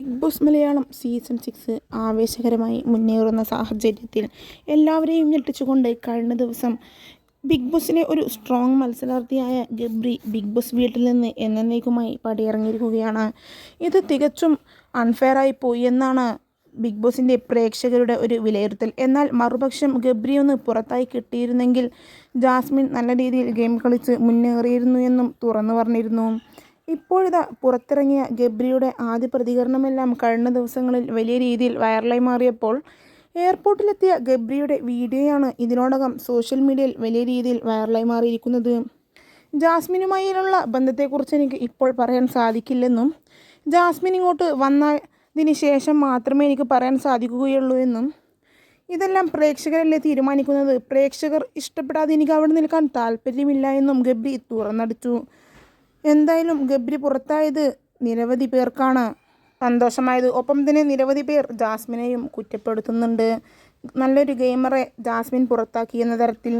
Big boss Malayalam season six ആവേശകരമായി മുന്നേറുന്ന സാഹചര്യത്തിൽ എല്ലാവരെയും ഞെട്ടിച്ചുകൊണ്ട് കഴിഞ്ഞ ദിവസം ബിഗ് ബോസിലെ ഒരു സ്ട്രോങ് മത്സരാർത്ഥിയായ ഗബ്രി ബിഗ് ബോസ് വീട്ടിൽ നിന്ന് എന്നേക്കുമായി പടിയിറങ്ങിയിരിക്കുകയാണ്. ഇത് തികച്ചും അൺഫെയറായി പോയി എന്നാണ് ബിഗ് ബോസിന്റെ പ്രേക്ഷകരുടെ ഒരു വിലയിരുത്തൽ. എന്നാൽ മറുപക്ഷം ഗബ്രി ഒന്ന് പുറത്തായി കിട്ടിയിരുന്നെങ്കിൽ ജാസ്മിൻ നല്ല രീതിയിൽ ഗെയിം കളിച്ച് മുന്നേറിയിരുന്നു എന്നും തുറന്നു പറഞ്ഞിരുന്നു. ഇപ്പോഴിതാ പുറത്തിറങ്ങിയ ഗബ്രിയുടെ ആദ്യ പ്രതികരണമെല്ലാം കഴിഞ്ഞ ദിവസങ്ങളിൽ വലിയ രീതിയിൽ വൈറലായി മാറിയപ്പോൾ എയർപോർട്ടിലെത്തിയ ഗബ്രിയുടെ വീഡിയോയാണ് ഇതിനോടകം സോഷ്യൽ മീഡിയയിൽ വലിയ രീതിയിൽ വൈറലായി മാറിയിരിക്കുന്നത്. ജാസ്മിനുമായുള്ള ബന്ധത്തെക്കുറിച്ച് എനിക്ക് ഇപ്പോൾ പറയാൻ സാധിക്കില്ലെന്നും ജാസ്മിൻ ഇങ്ങോട്ട് വന്നതിന് ശേഷം മാത്രമേ എനിക്ക് പറയാൻ സാധിക്കുകയുള്ളൂ എന്നും. ഇതെല്ലാം പ്രേക്ഷകരല്ലേ തീരുമാനിക്കുന്നത് പ്രേക്ഷകർ ഇഷ്ടപ്പെടാതെ എനിക്ക് അവിടെ നിൽക്കാൻ താല്പര്യമില്ല എന്നും ഗബ്രി തുറന്നടിച്ചു. എന്തായാലും ഗബ്രി പുറത്തായത് നിരവധി പേർക്കാണ് സന്തോഷമായത്. ഒപ്പം തന്നെ നിരവധി പേർ ജാസ്മിനെയും കുറ്റപ്പെടുത്തുന്നുണ്ട്. നല്ലൊരു ഗെയിമറെ ജാസ്മിൻ പുറത്താക്കി എന്ന തരത്തിൽ